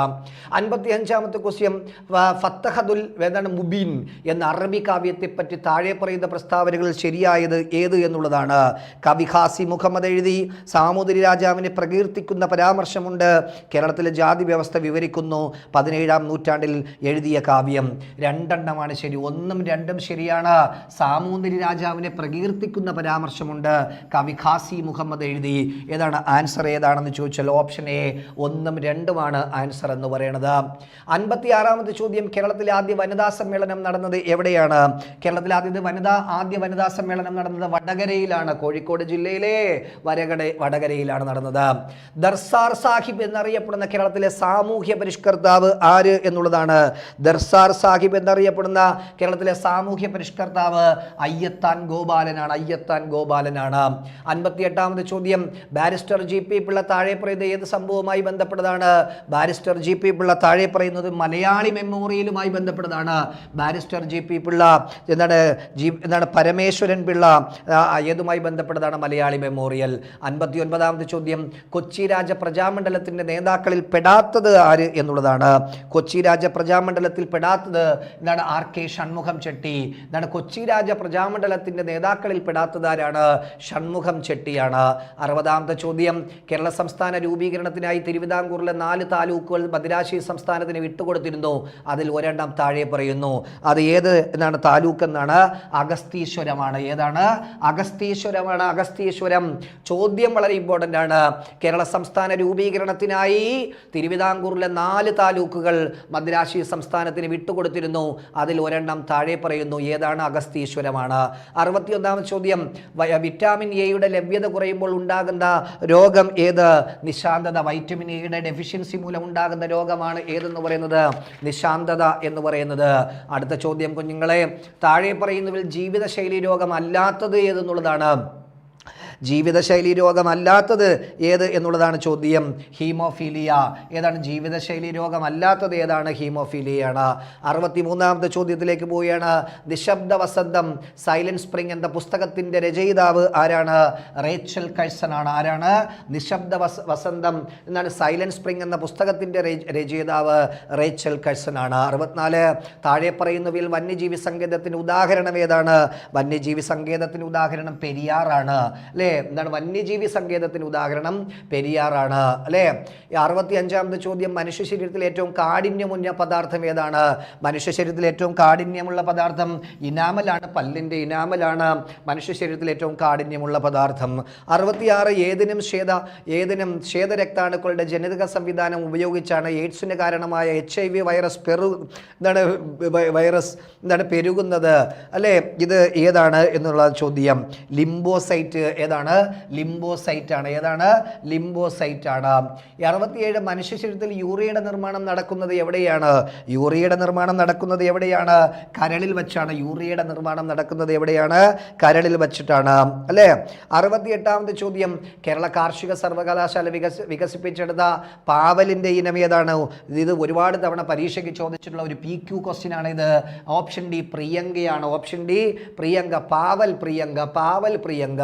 A: അൻപത്തി അഞ്ചാമത്തെ ക്വസ്റ്റ്യൻ ഫത്തഹദുൽ വേദാണ് മുബീൻ എന്ന അറബി കാവ്യത്തെ പറ്റി താഴെ പറയുന്ന പ്രസ്താവനകൾ ശരിയായത് ഏത് എന്നുള്ളതാണ്. കവി ഹാസി മുഹമ്മദ് എഴുതി സാമൂതിരി രാജാവിനെ പ്രകീർത്തിക്കുന്ന പരാമർശമുണ്ട്. കേരളത്തിലെ ജാതി വ്യവസ്ഥ വിവരിക്കുന്നു. പതിനേഴാം നൂറ്റാണ്ടിൽ എഴുതിയ കാവ്യം. രണ്ടെണ്ണമാണ് ശരി ഒന്നും രണ്ടും ശരിയാണ്. സാമൂതിരി രാജാവിനെ പ്രകീർത്തിക്കുന്ന പരാമർശമുണ്ട്. കവി ഖാസി മുഹമ്മദ് എഴുതി. ഏതാണ് ആൻസർ? ഏതാണെന്ന് ചോദിച്ചാൽ ഓപ്ഷൻ എ ഒന്നും രണ്ടുമാണ് ആൻസർ എന്ന് പറയുന്നത് അൻപത്തി ആറാമത്തെ ചോദ്യം കേരളത്തിലെ ആദ്യ വനിതാ സമ്മേളനം നടന്നത് എവിടെയാണ്? കേരളത്തിലെ ആദ്യത്തെ വനിതാ ആദ്യ വനിതാ സമ്മേളനം നടന്നത് വടകരയിലാണ്. കോഴിക്കോട് ജില്ലയിലെ വരകട വടകരയിലാണ് നടന്നത്. ദർസാർ സാഹിബ് എന്നറിയപ്പെടുന്ന കേരളത്തിലെ സാമൂഹ്യ പരിഷ്കർത്താവ് ആര് എന്നുള്ളതാണ്. ദർസാർ സാഹിബ് എന്നറിയപ്പെടുന്ന കേരളത്തിലെ സാമൂഹ്യ പരിഷ്കർത്താവ് അയ്യത്താൻ ഗോപാലനാണ് അയ്യത്താൻ ഗോപാലനാണ്. അൻപത്തി എട്ടാമത് ചോദ്യം. ബാരിസ്റ്റർ ജി പി പിള്ള താഴെ പറയുന്നത് ഏത് സംഭവവുമായി ബന്ധപ്പെട്ടതാണ്? ബാരിസ്റ്റർ ജി പി പിള്ള താഴെ പറയുന്നത് മലയാളി മെമ്മോറിയലുമായി ബന്ധപ്പെട്ടതാണ്. ബാരിസ്റ്റർ ജി പി പിള്ള എന്താണ് ജി എന്താണ് പരമേശ്വരൻ പിള്ള ഏതുമായി ബന്ധപ്പെട്ടതാണ് മലയാളി മെമ്മോറിയൽ? അൻപത്തി ഒൻപതാമത് ചോദ്യം. കൊച്ചി രാജ പ്രജാമണ്ഡലത്തിന്റെ നേതാക്കളിൽ പെടാത്തത് ആര് എന്നുള്ളതാണ്. കൊച്ചി രാജ പ്രജാമണ്ഡലത്തിൽ പെടാത്തത് എന്താണ് ആർ കെ ഷൺമുഖം ചെട്ടി. എന്താണ് കൊച്ചി രാജ പ്രജാമണ്ഡലത്തിന്റെ നേതാക്കളിൽ പെടാത്തതാരാണ്? ഷൺമുഖം ചെട്ടിയാണ്. അറുപതാമത്തെ ചോദ്യം കേരള സംസ്ഥാന രൂപീകരണത്തിനായി തിരുവിതാംകൂറിലെ നാല് താലൂക്കുകൾ മദിരാശി സംസ്ഥാനത്തിന് വിട്ടുകൊടുത്തിരുന്നു. അതിൽ ഒരെണ്ണം താഴെ പറയുന്നു. അത് ഏത് എന്നാണ് താലൂക്ക് എന്നാണ്? അഗസ്തീശ്വരമാണ്. ഏതാണ്? അഗസ്തീശ്വരമാണ്. അഗസ്തീശ്വരം ചോദ്യം വളരെ ഇമ്പോർട്ടന്റ് ആണ്. കേരള സംസ്ഥാന രൂപീകരണത്തിനായി തിരുവിതാംകൂറിലെ നാല് താലൂക്കുകൾ മദ്രാശി സംസ്ഥാനത്തിന് വിട്ടുകൊടുത്തിരുന്നു. അതിൽ ഒരെണ്ണം താഴെ പറയുന്നു. ഏതാണ്? അഗസ്തീശ്വരമാണ് അറുപത്തിയൊന്നാം ചോദ്യം. വിറ്റാമിൻ എയുടെ ലഭ്യത കുറയുമ്പോൾ ഉണ്ടാകുന്ന രോഗം ഏത്? നിശാന്തത. വൈറ്റമിൻ എയുടെ ഡെഫിഷ്യൻസി മൂലം ഉണ്ടാകുന്ന രോഗമാണ് ഏതെന്ന് പറയുന്നത്? നിശാന്തത എന്ന് പറയുന്നത്. അടുത്ത ചോദ്യം കുഞ്ഞുങ്ങളെ താഴെ പറയുന്നതിൽ ജീവിതശൈലി രോഗം അല്ലാത്തത് ഏതെന്നുള്ളതാണ്. ജീവിതശൈലി രോഗമല്ലാത്തത് ഏത് എന്നുള്ളതാണ് ചോദ്യം. ഹീമോഫീലിയ. ഏതാണ് ജീവിതശൈലി രോഗമല്ലാത്തത്? ഏതാണ് ഹീമോഫീലിയാണ് അറുപത്തി മൂന്നാമത്തെ ചോദ്യത്തിലേക്ക് പോവുകയാണ്. നിശബ്ദ വസന്തം സൈലൻസ് സ്പ്രിംഗ് എന്ന പുസ്തകത്തിന്റെ രചയിതാവ് ആരാണ്? റേച്ചൽ കഴ്സൺ ആണ് ആരാണ്? നിശബ്ദ വസ വസന്തം എന്നാണ് സൈലൻസ് സ്പ്രിംഗ് എന്ന പുസ്തകത്തിന്റെ രചയിതാവ് റേച്ചൽ കഴ്സൺ ആണ് അറുപത്തിനാല് താഴെ പറയുന്നവയിൽ വന്യജീവി സങ്കേതത്തിന് ഉദാഹരണം ഏതാണ്? വന്യജീവി സങ്കേതത്തിന് ഉദാഹരണം പെരിയാറാണ്. അല്ലേ? അല്ലേ? എന്താണ് വന്യജീവി സങ്കേതത്തിന് ഉദാഹരണം? പെരിയാറാണ് അല്ലേ? അറുപത്തി അഞ്ചാമത് ചോദ്യം മനുഷ്യ ശരീരത്തിൽ ഏറ്റവും കാഠിന്യമുന്ന പദാർത്ഥം ഏതാണ്? മനുഷ്യ ശരീരത്തിൽ ഏറ്റവും കാഠിന്യമുള്ള പദാർത്ഥം ഇനാമലാണ് പല്ലിന്റെ ഇനാമലാണ്. മനുഷ്യ ശരീരത്തിൽ ഏറ്റവും കാഠിന്യമുള്ള പദാർത്ഥം. അറുപത്തിയാറ് ഏതിനും ശ്വേത ഏതിനും ശ്വേതരക്താണുക്കളുടെ ജനിതക സംവിധാനം ഉപയോഗിച്ചാണ് എയ്ഡ്സിന് കാരണമായ എച്ച് ഐ വി വൈറസ് പെറു എന്താണ് വൈറസ് എന്താണ് പെരുകുന്നത് അല്ലേ? ഇത് ഏതാണ് എന്നുള്ള ചോദ്യം. ലിംബോസൈറ്റ് ഏതാണ്? ലിംബോസൈറ്റ് ആണ് ഏതാണ്? ലിംബോസൈറ്റ് ആണ് അറുപത്തിയേഴ് മനുഷ്യ ശരീരത്തിൽ യൂറിയയുടെ നിർമ്മാണം നടക്കുന്നത് എവിടെയാണ്? യൂറിയയുടെ നിർമ്മാണം നടക്കുന്നത് എവിടെയാണ്? കരളിൽ വെച്ചാണ് യൂറിയയുടെ നിർമ്മാണം നടക്കുന്നത് എവിടെയാണ്? കരളിൽ വെച്ചിട്ടാണ്. അല്ലേ? അറുപത്തി എട്ടാമത്തെ ചോദ്യം. കേരള കാർഷിക സർവകലാശാല വികസ വികസിപ്പിച്ചെടുത്ത പാവലിന്റെ ഇനം ഏതാണ്? ഇത് ഒരുപാട് തവണ പരീക്ഷയ്ക്ക് ചോദിച്ചിട്ടുള്ള ഒരു പി ക്യു ക്വസ്റ്റ്യൻ ആണ് ഇത് ഓപ്ഷൻ ഡി പ്രിയങ്കയാണ്. ഓപ്ഷൻ ഡി പ്രിയങ്ക പാവൽ പ്രിയങ്ക പാവൽ പ്രിയങ്ക.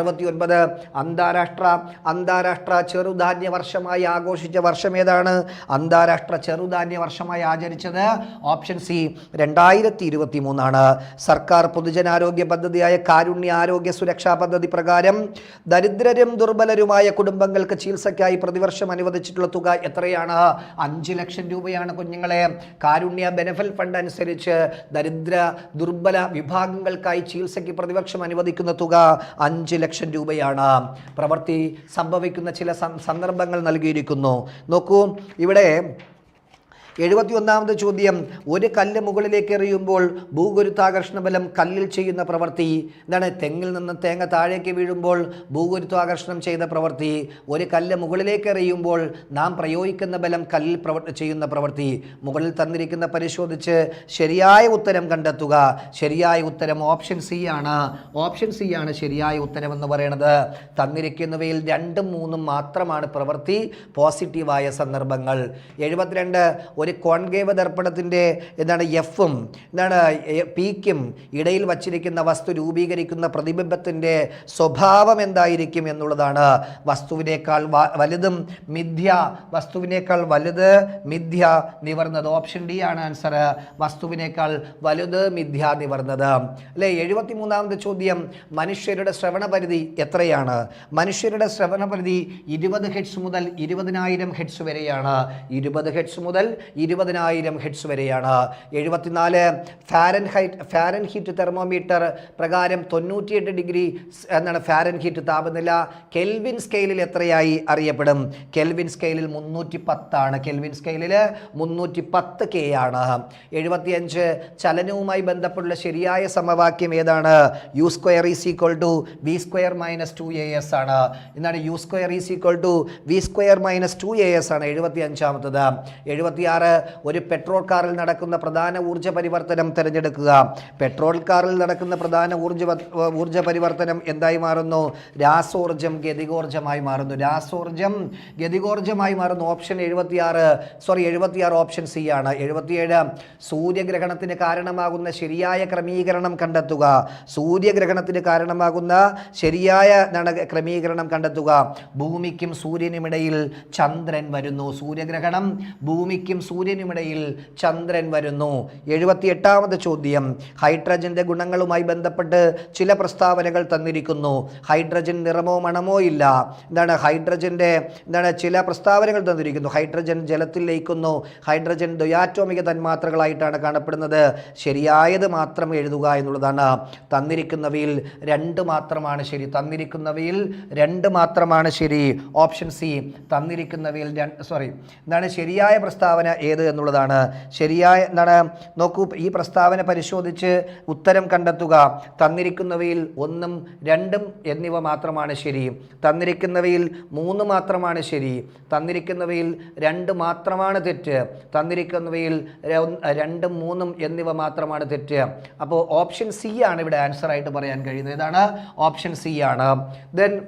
A: അറുപത്തി ഒൻപത് അന്താരാഷ്ട്ര അന്താരാഷ്ട്ര ചെറുധാന്യ വർഷമായി ആഘോഷിച്ച വർഷം ഏതാണ്? അന്താരാഷ്ട്ര ചെറുധാന്യ വർഷമായി ആചരിച്ചത് ഓപ്ഷൻ സി രണ്ടായിരത്തി ഇരുപത്തി മൂന്നാണ് സർക്കാർ പൊതുജനാരോഗ്യ പദ്ധതിയായ കാരുണ്യ ആരോഗ്യ സുരക്ഷാ പദ്ധതി പ്രകാരം ദരിദ്രരും ദുർബലരുമായ കുടുംബങ്ങൾക്ക് ചികിത്സയ്ക്കായി പ്രതിവർഷം അനുവദിച്ചിട്ടുള്ള തുക എത്രയാണ്? അഞ്ച് ലക്ഷം രൂപയാണ് കുഞ്ഞുങ്ങളെ. കാരുണ്യ ബെനഫിറ്റ് ഫണ്ട് അനുസരിച്ച് ദരിദ്ര ദുർബല വിഭാഗങ്ങൾക്കായി ചികിത്സയ്ക്ക് പ്രതിവർഷം അനുവദിക്കുന്ന തുക അഞ്ച് ലക്ഷം രൂപയാണ്. പ്രവൃത്തി സംഭവിക്കുന്ന ചില സന്ദർഭങ്ങൾ നൽകിയിരിക്കുന്നു. നോക്കൂ ഇവിടെ എഴുപത്തി ഒന്നാമത് ചോദ്യം ഒരു കല്ല് മുകളിലേക്ക് എറിയുമ്പോൾ ഭൂഗുരുത്വാകർഷണ ബലം കല്ലിൽ ചെയ്യുന്ന പ്രവൃത്തി. എന്താണ്? തെങ്ങിൽ നിന്ന് തേങ്ങ താഴേക്ക് വീഴുമ്പോൾ ഭൂഗുരുത്വാകർഷണം ചെയ്ത പ്രവൃത്തി. ഒരു കല്ല് മുകളിലേക്ക് എറിയുമ്പോൾ നാം പ്രയോഗിക്കുന്ന ബലം കല്ലിൽ പ്രവർ ചെയ്യുന്ന പ്രവൃത്തി. മുകളിൽ തന്നിരിക്കുന്ന പരിശോധിച്ച് ശരിയായ ഉത്തരം കണ്ടെത്തുക. ശരിയായ ഉത്തരം ഓപ്ഷൻ സി ആണ്. ഓപ്ഷൻ സി ആണ് ശരിയായ ഉത്തരം എന്ന് പറയുന്നത് തന്നിരിക്കുന്നവയിൽ രണ്ടും മൂന്നും മാത്രമാണ് പ്രവൃത്തി. പോസിറ്റീവായ സന്ദർഭങ്ങൾ. എഴുപത്തിരണ്ട് ഒരു കോൺകേവ് ദർപ്പണത്തിന്റെ എന്താണ് എഫും എന്താണ് പിക്കും ഇടയിൽ വച്ചിരിക്കുന്ന വസ്തു രൂപീകരിക്കുന്ന പ്രതിബിംബത്തിന്റെ സ്വഭാവം എന്തായിരിക്കും എന്നുള്ളതാണ് വസ്തുവിനേക്കാൾ വലുതും മിഥ്യ വസ്തുവിനേക്കാൾ വലുത് മിഥ്യ നിവർന്നത്. ഓപ്ഷൻ ഡി ആണ് ആൻസർ. വസ്തുവിനേക്കാൾ വലുത് മിഥ്യ നിവർന്നത്. അല്ലേ എഴുപത്തി മൂന്നാമത്തെ ചോദ്യം മനുഷ്യരുടെ ശ്രവണ പരിധി എത്രയാണ്? മനുഷ്യരുടെ ശ്രവണ പരിധി ഇരുപത് ഹെഡ്സ് മുതൽ ഇരുപതിനായിരം ഹെഡ്സ് വരെയാണ്. ഇരുപത് ഹെഡ്സ് മുതൽ ഇരുപതിനായിരം ഹെഡ്സ് വരെയാണ്. എഴുപത്തിനാല് Fahrenheit Fahrenheit thermometer പ്രകാരം തൊണ്ണൂറ്റിയെട്ട് ഡിഗ്രി എന്നാണ് ഫാരൻ ഹീറ്റ് താപനില കെൽവിൻ സ്കെയിലിൽ എത്രയായി അറിയപ്പെടും? കെൽവിൻ സ്കെയിലിൽ മുന്നൂറ്റി പത്താണ് കെൽവിൻ സ്കെയിലിൽ മുന്നൂറ്റി പത്ത് കെ ആണ്. എഴുപത്തിയഞ്ച് ചലനവുമായി ബന്ധപ്പെട്ടുള്ള ശരിയായ സമവാക്യം ഏതാണ്? U square is equal to V square minus two A S ആണ്. എന്നാണ് U square is equal to V square minus two A S ആണ്. എഴുപത്തി അഞ്ചാമത്തത് എഴുപത്തിയാറ് ഒരു പെട്രോൾ കാറിൽ നടക്കുന്ന പ്രധാന ഊർജ പരിവർത്തനം തിരഞ്ഞെടുക്കുക. പെട്രോൾ കാറിൽ നടക്കുന്ന പ്രധാന ഊർജ ഊർജ പരിവർത്തനം എന്തായി മാറുന്നു? രാസോർജം ഗതികോർജമായി മാറുന്നു. രാസോർജം ഗതികോർജമായി മാറുന്നു. ഓപ്ഷൻ എഴുപത്തിയാറ് സോറി എഴുപത്തിയാറ് ഓപ്ഷൻ സി ആണ്. എഴുപത്തിയേഴ് സൂര്യഗ്രഹണത്തിന് കാരണമാകുന്ന ശരിയായ ക്രമീകരണം കണ്ടെത്തുക. സൂര്യഗ്രഹണത്തിന് കാരണമാകുന്ന ശരിയായ ക്രമീകരണം കണ്ടെത്തുക. ഭൂമിക്കും സൂര്യനുമിടയിൽ ചന്ദ്രൻ വരുന്നു. സൂര്യഗ്രഹണം ഭൂമിക്കും സൂര്യനുമിടയിൽ ചന്ദ്രൻ വരുന്നു. എഴുപത്തിയെട്ടാമത് ചോദ്യം. ഹൈഡ്രജന്റെ ഗുണങ്ങളുമായി ബന്ധപ്പെട്ട് ചില പ്രസ്താവനകൾ തന്നിരിക്കുന്നു. ഹൈഡ്രജൻ നിറമോ മണമോ ഇല്ല. എന്താണ് ഹൈഡ്രജന്റെ എന്താണ് ചില പ്രസ്താവനകൾ തന്നിരിക്കുന്നു. ഹൈഡ്രജൻ ജലത്തിൽ ലയിക്കുന്നു. ഹൈഡ്രജൻ ദ്വയാറ്റോമിക തന്മാത്രകളായിട്ടാണ് കാണപ്പെടുന്നത്. ശരിയായത് മാത്രം എഴുതുക എന്നുള്ളതാണ്. തന്നിരിക്കുന്നവയിൽ രണ്ട് മാത്രമാണ് ശരി. തന്നിരിക്കുന്നവയിൽ രണ്ട് മാത്രമാണ് ശരി. ഓപ്ഷൻ സി തന്നിരിക്കുന്നവയിൽ സോറി എന്താണ് ശരിയായ പ്രസ്താവന ഏത് എന്നുള്ളതാണ്. ശരിയായ എന്താണ്? നോക്കൂ ഈ പ്രസ്താവന പരിശോധിച്ച് ഉത്തരം കണ്ടെത്തുക. തന്നിരിക്കുന്നവയിൽ ഒന്നും രണ്ടും എന്നിവ മാത്രമാണ് ശരി. തന്നിരിക്കുന്നവയിൽ മൂന്ന് മാത്രമാണ് ശരി. തന്നിരിക്കുന്നവയിൽ രണ്ട് മാത്രമാണ് തെറ്റ്. തന്നിരിക്കുന്നവയിൽ രണ്ടും മൂന്നും എന്നിവ മാത്രമാണ് തെറ്റ്. അപ്പോൾ ഓപ്ഷൻ സി ആണ് ഇവിടെ ആൻസർ ആയിട്ട് പറയാൻ കഴിയുന്നത്. ഇതാണ് ഓപ്ഷൻ സി ആണ്. ദെൻ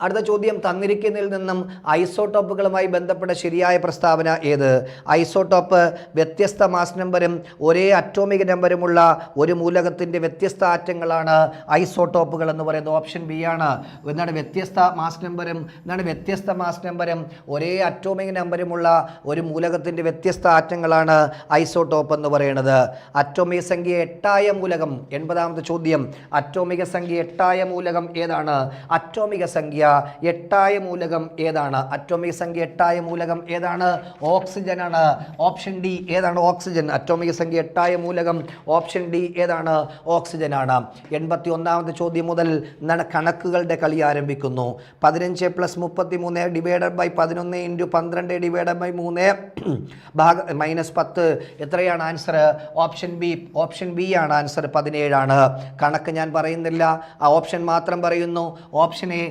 A: അടുത്ത ചോദ്യം തന്നിരിക്കുന്നതിൽ നിന്നും ഐസോട്ടോപ്പുകളുമായി ബന്ധപ്പെട്ട ശരിയായ പ്രസ്താവന ഏത്? ഐസോടോപ്പ് വ്യത്യസ്ത മാസ് നമ്പരും ഒരേ അറ്റോമിക് നമ്പരുമുള്ള ഒരു മൂലകത്തിന്റെ വ്യത്യസ്ത ആറ്റങ്ങളാണ് ഐസോടോപ്പുകൾ എന്ന് പറയുന്നത്. ഓപ്ഷൻ ബി ആണ്. എന്നാണ് വ്യത്യസ്ത മാസ് നമ്പരും എന്നാണ് വ്യത്യസ്ത മാസ് നമ്പരും? ഒരേ അറ്റോമിക് നമ്പരുമുള്ള ഒരു മൂലകത്തിന്റെ വ്യത്യസ്ത ആറ്റങ്ങളാണ് ഐസോടോപ്പ് എന്ന് പറയുന്നത്. അറ്റോമിക സംഖ്യ എട്ടായ മൂലകം എൺപതാമത്തെ ചോദ്യം. അറ്റോമിക സംഖ്യ എട്ടായ മൂലകം ഏതാണ്? അറ്റോമിക സംഖ്യ എട്ടായ മൂലകം ഏതാണ്? അറ്റോമിക സംഖ്യ എട്ടായ മൂലകം ഏതാണ്? ഓക്സിജൻ ആണ്. ഓപ്ഷൻ ഡി ഏതാണ് ഓക്സിജൻ അറ്റോമിക സംഖ്യ എട്ടായ മൂലകം ഓപ്ഷൻ ഡി ഏതാണ്? ഓക്സിജൻ ആണ്. എൺപത്തി ഒന്നാമത്തെ ചോദ്യം മുതൽ കണക്കുകളുടെ കളി ആരംഭിക്കുന്നു. പതിനഞ്ച് പ്ലസ് മുപ്പത്തി മൂന്ന് ഡിവൈഡഡ് ബൈ പതിനൊന്ന് ഇന്റു പന്ത്രണ്ട് ഡിവൈഡഡ് ബൈ മൂന്ന്. ഭാഗ മൈനസ് പത്ത്. എത്രയാണ് answer option B option B ആണ് ആൻസർ പതിനേഴാണ്. കണക്ക് ഞാൻ പറയുന്നില്ല. ആ ഓപ്ഷൻ മാത്രം പറയുന്നു. ഓപ്ഷൻ എ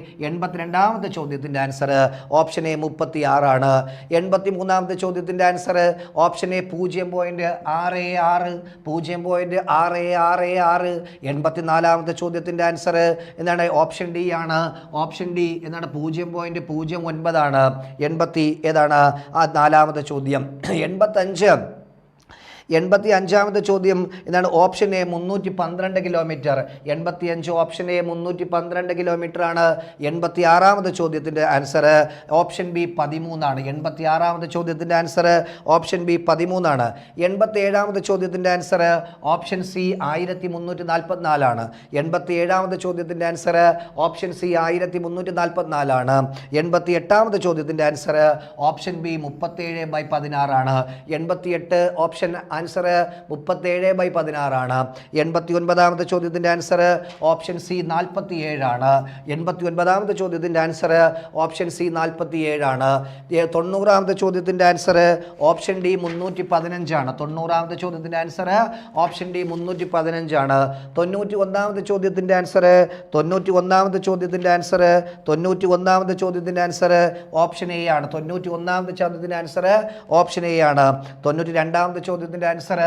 A: എൺപത്തിരണ്ടാമത്തെ ചോദ്യത്തിന്റെ ആൻസർ ഓപ്ഷൻ എ മുപ്പത്തി ആറാണ് എൺപത്തി മൂന്നാമത്തെ ചോദ്യത്തിന്റെ ആൻസർ ഓപ്ഷൻ എ പൂജ്യം പോയിന്റ് ആറ് ആറ് പൂജ്യം പോയിന്റ് ആറ് ആറ് ആറ്. എൺപത്തിനാലാമത്തെ ചോദ്യത്തിന്റെ ആൻസർ എന്താണ്? ഓപ്ഷൻ ഡി ആണ്. ഓപ്ഷൻ ഡി എന്താണ്? പൂജ്യം പോയിന്റ് പൂജ്യം ഒൻപതാണ്. എൺപത്തി ഏതാണ്? ആ നാലാമത്തെ ചോദ്യം. എൺപത്തഞ്ച് എൺപത്തി അഞ്ചാമത്തെ ചോദ്യം എന്താണ് ഓപ്ഷൻ എ മുന്നൂറ്റി പന്ത്രണ്ട് കിലോമീറ്റർ. എൺപത്തി അഞ്ച് ഓപ്ഷൻ എ മുന്നൂറ്റി പന്ത്രണ്ട് കിലോമീറ്റർ ആണ് എൺപത്തി ആറാമത്തെ ചോദ്യത്തിന്റെ ആൻസർ ഓപ്ഷൻ ബി പതിമൂന്നാണ്. എൺപത്തി ആറാമത്തെ ചോദ്യത്തിന്റെ ആൻസർ ഓപ്ഷൻ ബി പതിമൂന്നാണ്. എൺപത്തി ഏഴാമത്തെ ചോദ്യത്തിന്റെ ആൻസർ ഓപ്ഷൻ സി ആയിരത്തി മുന്നൂറ്റി നാൽപ്പത്തിനാലാണ് എൺപത്തി ഏഴാമത്തെ ചോദ്യത്തിന്റെ ആൻസർ ഓപ്ഷൻ സി ആയിരത്തി മുന്നൂറ്റി നാൽപ്പത്തിനാലാണ് എൺപത്തി എട്ടാമത്തെ ചോദ്യത്തിന്റെ ആൻസർ ഓപ്ഷൻ ബി മുപ്പത്തേഴ് ബൈ പതിനാറാണ്. എൺപത്തി എട്ട് ഓപ്ഷൻ ആൻസർ മുപ്പത്തേഴ് ബൈ പതിനാറാണ്. എൺപത്തി ഒൻപതാമത്തെ ചോദ്യത്തിന്റെ ആൻസർ ഓപ്ഷൻ സി നാൽപ്പത്തി ഏഴാണ് എൺപത്തി ഒൻപതാമത്തെ ചോദ്യത്തിന്റെ ആൻസർ ഓപ്ഷൻ സി നാൽപ്പത്തി ഏഴാണ് തൊണ്ണൂറാമത്തെ ചോദ്യത്തിന്റെ ആൻസർ ഓപ്ഷൻ ഡി മുന്നൂറ്റി പതിനഞ്ചാണ് തൊണ്ണൂറാമത്തെ ചോദ്യത്തിന്റെ ആൻസർ ഓപ്ഷൻ ഡി മുന്നൂറ്റി പതിനഞ്ചാണ് തൊണ്ണൂറ്റി ഒന്നാമത്തെ ചോദ്യത്തിന്റെ ആൻസർ തൊണ്ണൂറ്റി ഒന്നാമത്തെ ചോദ്യത്തിന്റെ ആൻസർ തൊണ്ണൂറ്റി ഒന്നാമത്തെ ചോദ്യത്തിന്റെ ആൻസർ ഓപ്ഷൻ എ ആണ്. തൊണ്ണൂറ്റി ഒന്നാമത്തെ ചോദ്യത്തിന്റെ ആൻസർ ഓപ്ഷൻ എ ആണ്. തൊണ്ണൂറ്റി രണ്ടാമത്തെ ചോദ്യത്തിന്റെ ആൻസർ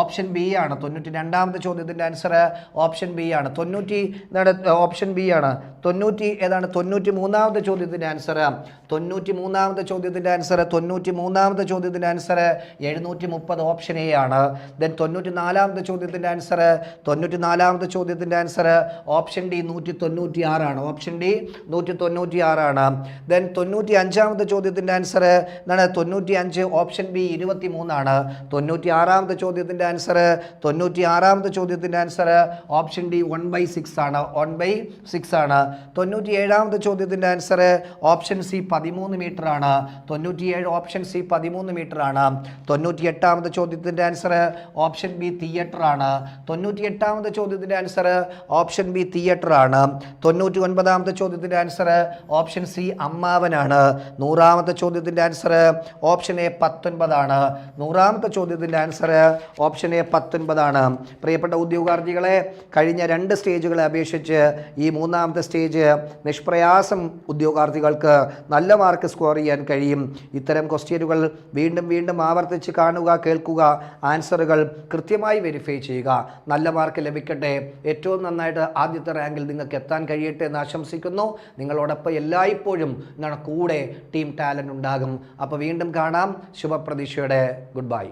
A: ഓപ്ഷൻ ബി ആണ്. തൊണ്ണൂറ്റി രണ്ടാമത്തെ ചോദ്യത്തിന്റെ ആൻസർ ഓപ്ഷൻ ബി ആണ്. തൊണ്ണൂറ്റി എന്താണ് ഓപ്ഷൻ ബി ആണ്. തൊണ്ണൂറ്റി ഏതാണ് തൊണ്ണൂറ്റി മൂന്നാമത്തെ ചോദ്യത്തിന്റെ ആൻസർ തൊണ്ണൂറ്റി മൂന്നാമത്തെ ചോദ്യത്തിന്റെ ആൻസർ തൊണ്ണൂറ്റി മൂന്നാമത്തെ ചോദ്യത്തിന്റെ ആൻസർ എഴുന്നൂറ്റി മുപ്പത് ഓപ്ഷൻ എ ആണ്. ദെൻ തൊണ്ണൂറ്റി നാലാമത്തെ ചോദ്യത്തിന്റെ ആൻസർ തൊണ്ണൂറ്റി നാലാമത്തെ ചോദ്യത്തിന്റെ ആൻസർ ഓപ്ഷൻ ഡി നൂറ്റി തൊണ്ണൂറ്റി ആറാണ് ഓപ്ഷൻ ഡി നൂറ്റി തൊണ്ണൂറ്റി ആറാണ് ദെൻ തൊണ്ണൂറ്റി അഞ്ചാമത്തെ ചോദ്യത്തിന്റെ ആൻസർ എന്താണ് തൊണ്ണൂറ്റി അഞ്ച് ഓപ്ഷൻ ബി ഇരുപത്തി മൂന്നാണ് തൊണ്ണൂറ്റി ആറാമത്തെ ചോദ്യത്തിന്റെ ആൻസർ തൊണ്ണൂറ്റി ആറാമത്തെ ചോദ്യത്തിന്റെ answer option D one by six ആണ്. വൺ ബൈ സിക്സ് ആണ്. തൊണ്ണൂറ്റി ഏഴാമത്തെ ചോദ്യത്തിന്റെ ആൻസർ ഓപ്ഷൻ സി പതിമൂന്ന് മീറ്റർ ആണ്. തൊണ്ണൂറ്റി ഏഴ് ഓപ്ഷൻ സി പതിമൂന്ന് മീറ്റർ ആണ്. തൊണ്ണൂറ്റി എട്ടാമത്തെ ചോദ്യത്തിന്റെ ആൻസർ ഓപ്ഷൻ ബി തിയേറ്റർ ആണ്. തൊണ്ണൂറ്റി എട്ടാമത്തെ ചോദ്യത്തിന്റെ ആൻസർ ഓപ്ഷൻ ബി തിയേറ്റർ ആണ്. തൊണ്ണൂറ്റി ഒൻപതാമത്തെ ചോദ്യത്തിന്റെ ആൻസർ ഓപ്ഷൻ സി അമ്മാവനാണ്. നൂറാമത്തെ ചോദ്യത്തിന്റെ ആൻസർ ഓപ്ഷൻ എ പത്തൊൻപതാണ്. നൂറാമത്തെ ചോദ്യത്തിന്റെ ആൻസർ ഓപ്ഷൻ എ പത്തൊൻപതാണ്. പ്രിയപ്പെട്ട ഉദ്യോഗാർത്ഥികളെ കഴിഞ്ഞ രണ്ട് സ്റ്റേജുകളെ അപേക്ഷിച്ച് ഈ മൂന്നാമത്തെ സ്റ്റേജ് നിഷ്പ്രയാസം ഉദ്യോഗാർത്ഥികൾക്ക് നല്ല മാർക്ക് സ്കോർ ചെയ്യാൻ കഴിയും. ഇത്തരം ക്വസ്റ്റ്യനുകൾ വീണ്ടും വീണ്ടും ആവർത്തിച്ച് കാണുക കേൾക്കുക ആൻസറുകൾ കൃത്യമായി വെരിഫൈ ചെയ്യുക. നല്ല മാർക്ക് ലഭിക്കട്ടെ. ഏറ്റവും നന്നായിട്ട് ആദ്യത്തെ റാങ്കിൽ നിങ്ങൾക്ക് എത്താൻ കഴിയട്ടെ എന്ന് ആശംസിക്കുന്നു. നിങ്ങളോടൊപ്പം എല്ലായ്പ്പോഴും നിങ്ങളുടെ കൂടെ ടീം ടാലന്റ് ഉണ്ടാകും. അപ്പോൾ വീണ്ടും കാണാം. ശുഭപ്രതീക്ഷയുടെ ഗുഡ് ബൈ.